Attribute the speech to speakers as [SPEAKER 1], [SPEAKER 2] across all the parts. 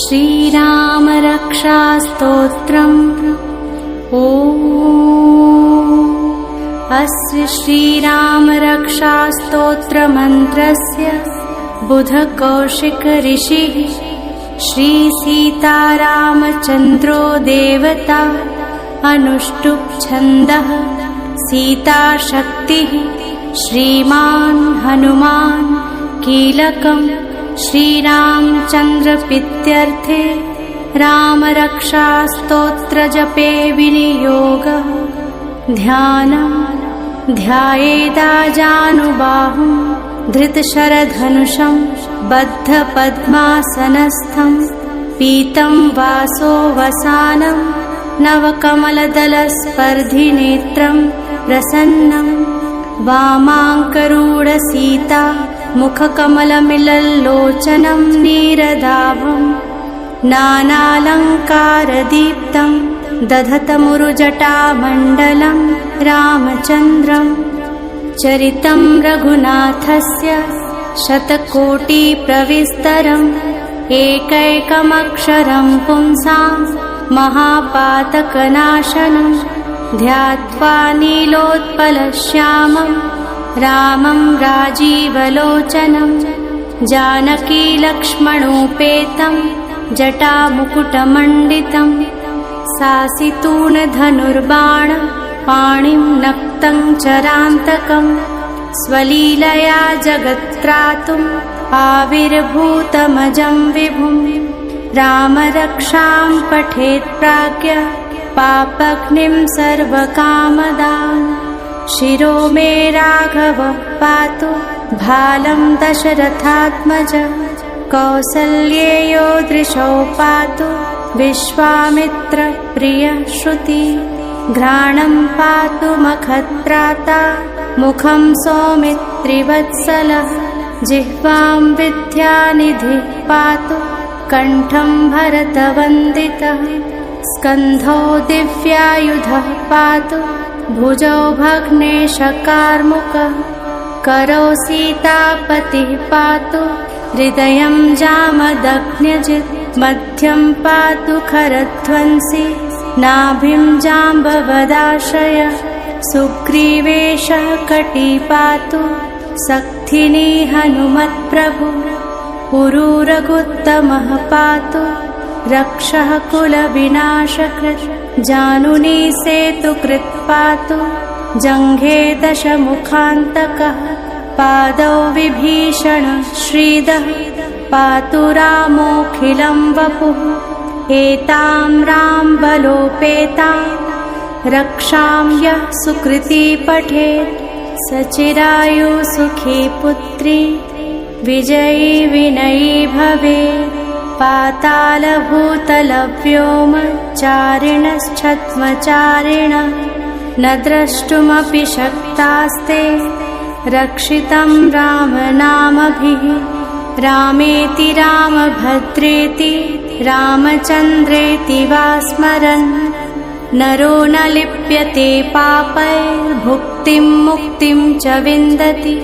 [SPEAKER 1] श्रीरामरक्षास्तोत्रम्। ओ अस्य श्रीरामरक्षास्तोत्रमन्त्रस्य बुधकौशिकऋषिः श्रीसीतारामचन्द्रो देवता अनुष्टुप्छन्दः सीताशक्तिः श्रीमान् हनुमान् कीलकम् श्रीरामचन्द्रपित्यर्थे रामरक्षास्तोत्रजपे विनियोगः। ध्यानम् ध्यायेदाजानुबाहुं धृतशरधनुषं बद्धपद्मासनस्थं पीतं वासो वसानं नवकमलदलस्पर्धिनेत्रं प्रसन्नं वामाङ्करूढसीता मुखकमलमिलल्लोचनं नीरदाभं नानालङ्कारदीप्तं दधतमुरुजटामण्डलं रामचन्द्रम् चरितं रघुनाथस्य शतकोटिप्रविस्तरम् एकैकमक्षरं पुंसां महापातकनाशनं ध्यात्वा नीलोत्पलश्यामं रामं राजीवलोचनं जानकीलक्ष्मणोपेतं जटामुकुटमण्डितं सासितूणधनुर्बाण पाणिं नक्तं चरान्तकं स्वलीलया जगत्त्रातुम् आविर्भूतमजं विभुं रामरक्षां पठेत् प्राज्ञ पापग्निं सर्वकामदान् शिरो मे राघवः पातु भालं दशरथात्मज कौसल्येयो दृशौ पातु विश्वामित्रप्रियश्रुति घ्राणं पातु मखत्राता मुखं सौमित्रिवत्सलः जिह्वां विद्यानिधिः पातु कण्ठं भरतवन्दितः स्कन्धौ दिव्यायुधः पातु भुजौ भग्नेशकार्मुकः करौ सीतापतिः पातु हृदयं जामदग्न्यजित् मध्यं पातु खरध्वंसि नाभिं जाम्बवदाश्रय सुग्रीवेशः कटी पातु सक्थिनी हनुमत्प्रभु पुरुरघुत्तमः पातु रक्षः कुलविनाशकृत् जानुनी सेतुकृत् पातु जङ्घे दशमुखान्तकः पादौ विभीषण श्रीदः पातु रामोऽखिलं वपुः एतां राम्बलोपेतां रक्षां यः सुकृती पठेत् सचिरायुसुखी पुत्री विजयी विनयी भवे पातालभूतलव्योमचारिणश्छद्मचारिण न द्रष्टुमपि शक्तास्ते रक्षितं रामनामभिः रामेति रामभद्रेति रामचन्द्रेति वा स्मरन् नरो न लिप्यते पापैर्भुक्तिं मुक्तिं च विन्दति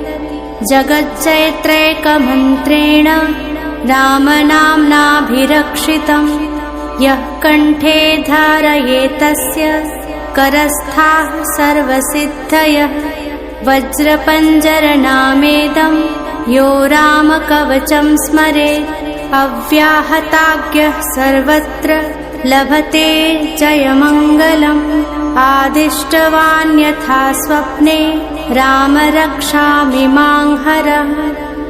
[SPEAKER 1] जगच्चैत्रैकमन्त्रेण रामनाम्नाभिरक्षितं यः कण्ठे धारयेतस्य करस्थाः सर्वसिद्धयः। वज्रपञ्जरनामेदं यो रामकवचं स्मरेत् अव्याहताज्ञः सर्वत्र लभते जयमङ्गलम्। आदिष्टवान्यथा स्वप्ने राम रक्षामि मां हरः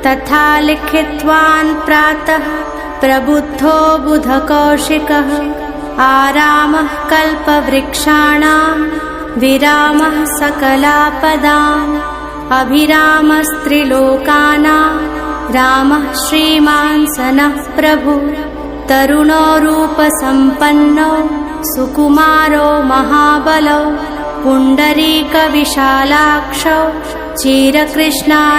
[SPEAKER 1] तथा लिखित्वान् प्रातः प्रबुद्धो बुधकौशिकः। आरामः कल्पवृक्षाणां विरामः सकलापदाम् अभिरामस्त्रिलोकानां रामः श्रीमान् सनः प्रभु तरुणो रूपसम्पन्नौ सुकुमारो महाबलौ पुण्डरीकविशालाक्षौ चिरकृष्णाजिनाम्बरौ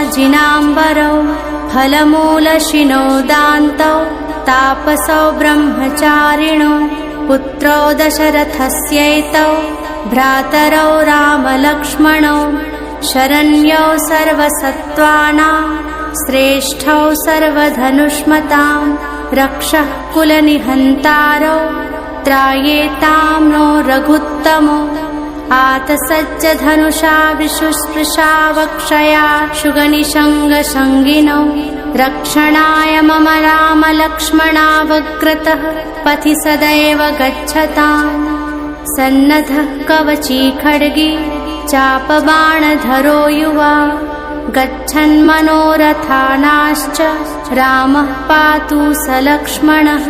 [SPEAKER 1] फलमूलशिनो दान्तौ तापसौ ब्रह्मचारिणौ पुत्रौ दशरथस्यैतौ भ्रातरौ रामलक्ष्मणौ शरण्यौ सर्वसत्त्वानां श्रेष्ठौ सर्वधनुष्मताम् रक्षः कुलनिहन्तारौ त्रायेतां नो रघुत्तमो आतसज्ज धनुषा विशुस्पृशा वक्षया शुगनिषङ्गसङ्गिनौ रक्षणाय मम रामलक्ष्मणावग्रतः पथि सदैव गच्छताम् सन्नधः कवची खड्गी चापबाणधरो युवा गच्छन्मनोरथानाश्च रामः पातु स लक्ष्मणः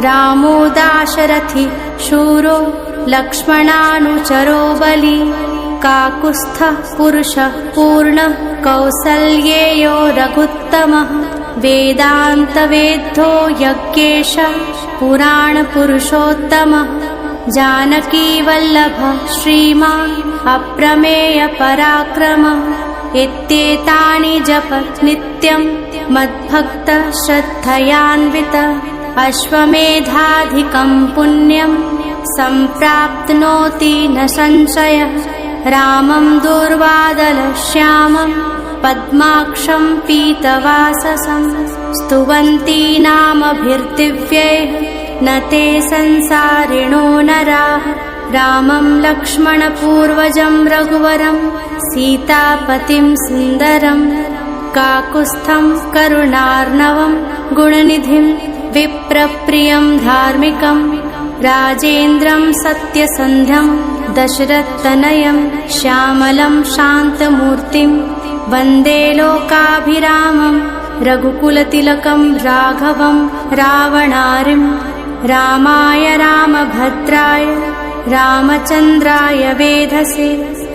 [SPEAKER 1] रामो दाशरथि शूरो लक्ष्मणानुचरो बलि काकुत्स्थः पुरुषः पूर्णः कौसल्येयो रघुत्तमः वेदान्तवेद्धो यज्ञेश पुराणपुरुषोत्तमः जानकीवल्लभः श्रीमान् अप्रमेयपराक्रमः इत्येतानि जपत् नित्यम् मद्भक्तः श्रद्धयान्वित अश्वमेधाधिकम् पुण्यम् सम्प्राप्नोति न संशयः। रामम् दुर्वादलश्यामम् पद्माक्षम् पीतवाससम् स्तुवन्तीनामभिर्दिव्यैः न ते संसारिणो नराः। रामम् लक्ष्मणपूर्वजम् रघुवरम् सीतापतिम् सुन्दरम् काकुत्स्थम् करुणार्णवम् गुणनिधिम् विप्रप्रियम् धार्मिकम् राजेन्द्रम् सत्यसन्ध्यम् दशरथतनयम् श्यामलम् शान्तमूर्तिम् वन्दे लोकाभिरामम् रघुकुलतिलकम् राघवम् रावणारिम् रामाय रामभद्राय रामचन्द्राय वेधसे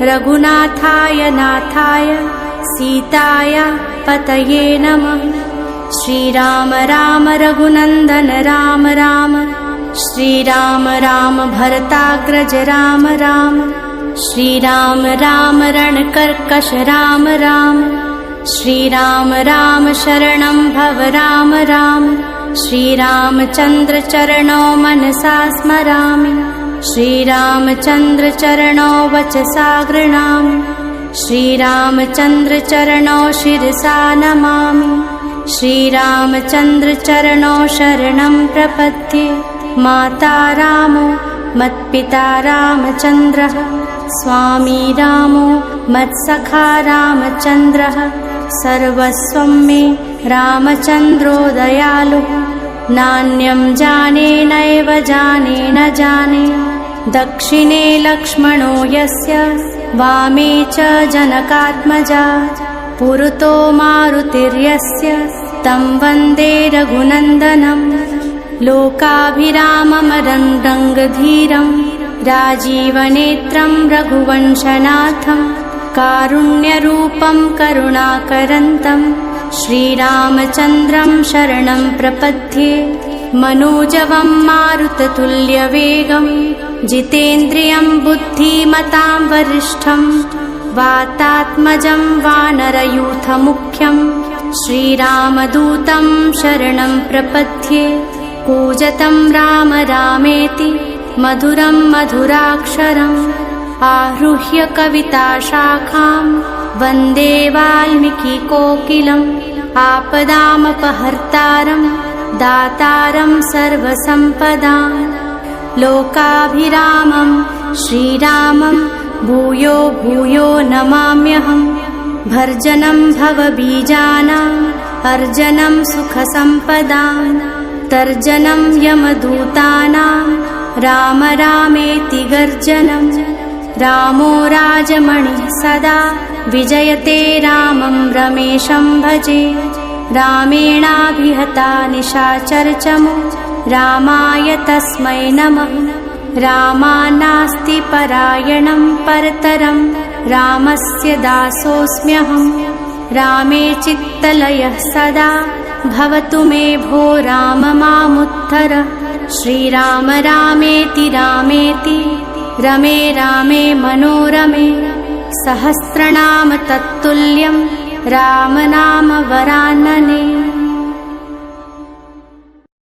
[SPEAKER 1] रघुनाथाय नाथाय सीताय पतये नमः श्रीराम राम रघुनन्दन राम राम। श्रीराम राम भरताग्रज राम राम। श्रीराम राम रणकर्कश राम राम। श्रीराम राम शरणं भव राम राम। श्रीरामचन्द्रचरणो मनसा स्मरामि। श्रीरामचन्द्रचरणो वचसा गृणामि। श्रीरामचन्द्रचरणो शिरसा नमामि श्रीरामचन्द्रचरणो शरणं प्रपद्ये माता रामो मत्पिता रामचन्द्रः स्वामी रामो मत्सखा रामचन्द्रः सर्वस्वं मे रामचन्द्रो दयालुः नान्यं जाने नैव जाने न जाने दक्षिणे लक्ष्मणो यस्य वामे च जनकात्मजा पुरतो मारुतिर्यस्य तं वन्दे रघुनन्दनम् लोकाभिराममरङ्गधीरम् राजीवनेत्रं रघुवंशनाथम् कारुण्यरूपं करुणाकरन्तम् श्रीरामचन्द्रं शरणं प्रपद्ये मनोजवं मारुततुल्यवेगम् जितेन्द्रियं बुद्धिमतां वरिष्ठं वातात्मजं वानरयूथमुख्यं श्रीरामदूतं शरणं प्रपद्ये कूजतं राम रामेति मधुरं मधुराक्षरम् आरुह्य कविताशाखां वन्दे वाल्मीकिकोकिलम् आपदामपहर्तारं दातारं सर्वसम्पदाम् लोकाभिरामं श्रीरामं भूयो भूयो नमाम्यहम् भर्जनं भवबीजानाम् अर्जनं सुखसम्पदाम् तर्जनं यमदूतानां राम रामेति गर्जनम् रामो राजमणिः सदा विजयते रामं रमेशं भजे। रामेणाभिहता निशाचर्चमु रामाय तस्मै नमः रामानास्ति परायणं परतरं रामस्य दासोऽस्म्यहम् रामे चित्तलयः सदा भवतु मे भो राम मामुत्थर श्रीराम रामेति रामेति रमे रामे मनोरमे। सहस्रनाम तत्तुल्यं रामनाम वरानने